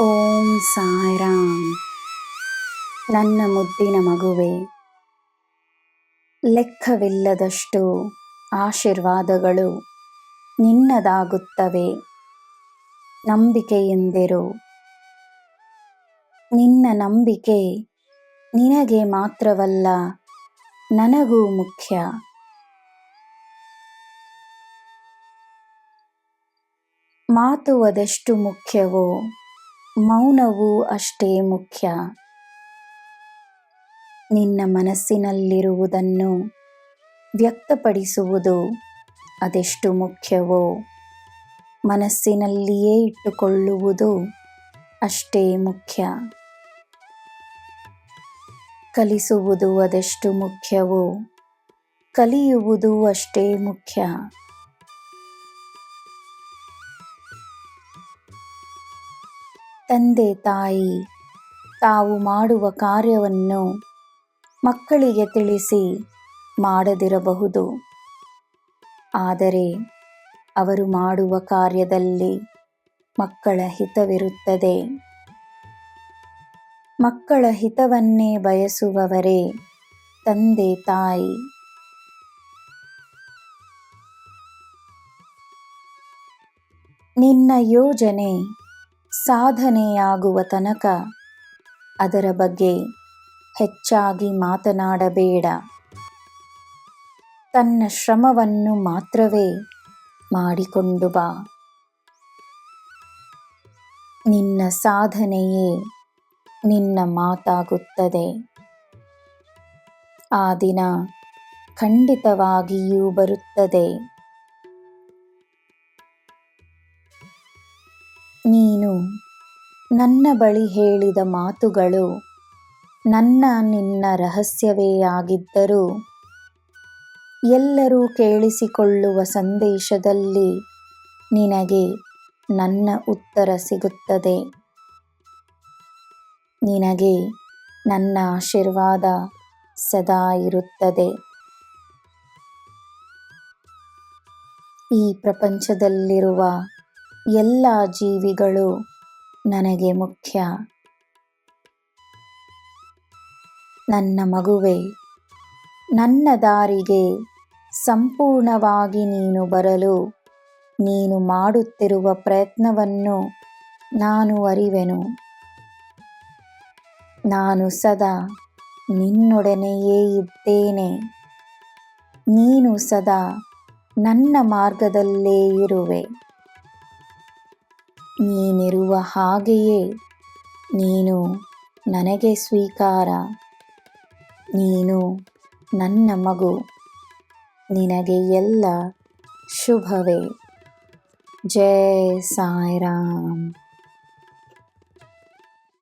ಓಂ ಸಾಯಿರಾಮ್. ನನ್ನ ಮುದ್ದಿನ ಮಗುವೆ, ಲೆಕ್ಕವಿಲ್ಲದಷ್ಟು ಆಶೀರ್ವಾದಗಳು ನಿನ್ನದಾಗುತ್ತವೆ. ನಂಬಿಕೆಯಿಂದಿರು ನಿನ್ನ ನಂಬಿಕೆ ನಿನಗೆ ಮಾತ್ರವಲ್ಲ, ನನಗೂ ಮುಖ್ಯ. ಮಾತು ಅದೆಷ್ಟು ಮುಖ್ಯವೋ ಮೌನವೂ ಅಷ್ಟೇ ಮುಖ್ಯ. ನಿನ್ನ ಮನಸ್ಸಿನಲ್ಲಿರುವುದನ್ನು ವ್ಯಕ್ತಪಡಿಸುವುದು ಅದೆಷ್ಟು ಮುಖ್ಯವೋ, ಮನಸ್ಸಿನಲ್ಲಿಯೇ ಇಟ್ಟುಕೊಳ್ಳುವುದು ಅಷ್ಟೇ ಮುಖ್ಯ. ಕಲಿಸುವುದು ಅದೆಷ್ಟು ಮುಖ್ಯವೋ, ಕಲಿಯುವುದು ಅಷ್ಟೇ ಮುಖ್ಯ. ತಂದೆ ತಾಯಿ, ತಾವು ಮಾಡುವ ಕಾರ್ಯವನ್ನು ಮಕ್ಕಳಿಗೆ ತಿಳಿಸಿ ಮಾಡದಿರಬಹುದು. ಆದರೆ ಅವರು ಮಾಡುವ ಕಾರ್ಯದಲ್ಲಿ ಮಕ್ಕಳ ಹಿತವಿರುತ್ತದೆ. ಮಕ್ಕಳ ಹಿತವನ್ನೇ ಬಯಸುವವರೇ ತಂದೆ ತಾಯಿ. ನಿನ್ನ ಯೋಜನೆ ಸಾಧನೆಯಾಗುವ ತನಕ ಅದರ ಬಗ್ಗೆ ಹೆಚ್ಚಾಗಿ ಮಾತನಾಡಬೇಡ. ತನ್ನ ಶ್ರಮವನ್ನು ಮಾತ್ರವೇ ಮಾಡಿಕೊಂಡು ಬಾ. ನಿನ್ನ ಸಾಧನೆಯೇ ನಿನ್ನ ಮಾತಾಗುತ್ತದೆ. ಆ ದಿನ ಖಂಡಿತವಾಗಿಯೂ ಬರುತ್ತದೆ. ನೀನು ನನ್ನ ಬಳಿ ಹೇಳಿದ ಮಾತುಗಳು ನನ್ನ ನಿನ್ನ ರಹಸ್ಯವೇ ಆಗಿದ್ದರೂ ಎಲ್ಲರೂ ಕೇಳಿಸಿಕೊಳ್ಳುವ ಸಂದೇಶದಲ್ಲಿ ನಿನಗೆ ನನ್ನ ಉತ್ತರ ಸಿಗುತ್ತದೆ. ನಿನಗೆ ನನ್ನ ಆಶೀರ್ವಾದ ಸದಾ ಇರುತ್ತದೆ. ಈ ಪ್ರಪಂಚದಲ್ಲಿರುವ ಎಲ್ಲ ಜೀವಿಗಳು ನನಗೆ ಮುಖ್ಯ. ನನ್ನ ಮಗುವೆ, ನನ್ನ ದಾರಿಗೆ ಸಂಪೂರ್ಣವಾಗಿ ನೀನು ಬರಲು ನೀನು ಮಾಡುತ್ತಿರುವ ಪ್ರಯತ್ನವನ್ನು ನಾನು ಅರಿವೆನು. ನಾನು ಸದಾ ನಿನ್ನೊಡನೆಯೇ ಇದ್ದೇನೆ. ನೀನು ಸದಾ ನನ್ನ ಮಾರ್ಗದಲ್ಲೇ ಇರುವೆ. ನೀನಿರುವ ಹಾಗೆಯೇ ನೀನು ನನಗೆ ಸ್ವೀಕಾರ. ನೀನು ನನ್ನ ಮಗು. ನಿನಗೆ ಎಲ್ಲ ಶುಭವೇ. ಜಯ ಸಾಯಿರಾಮ್.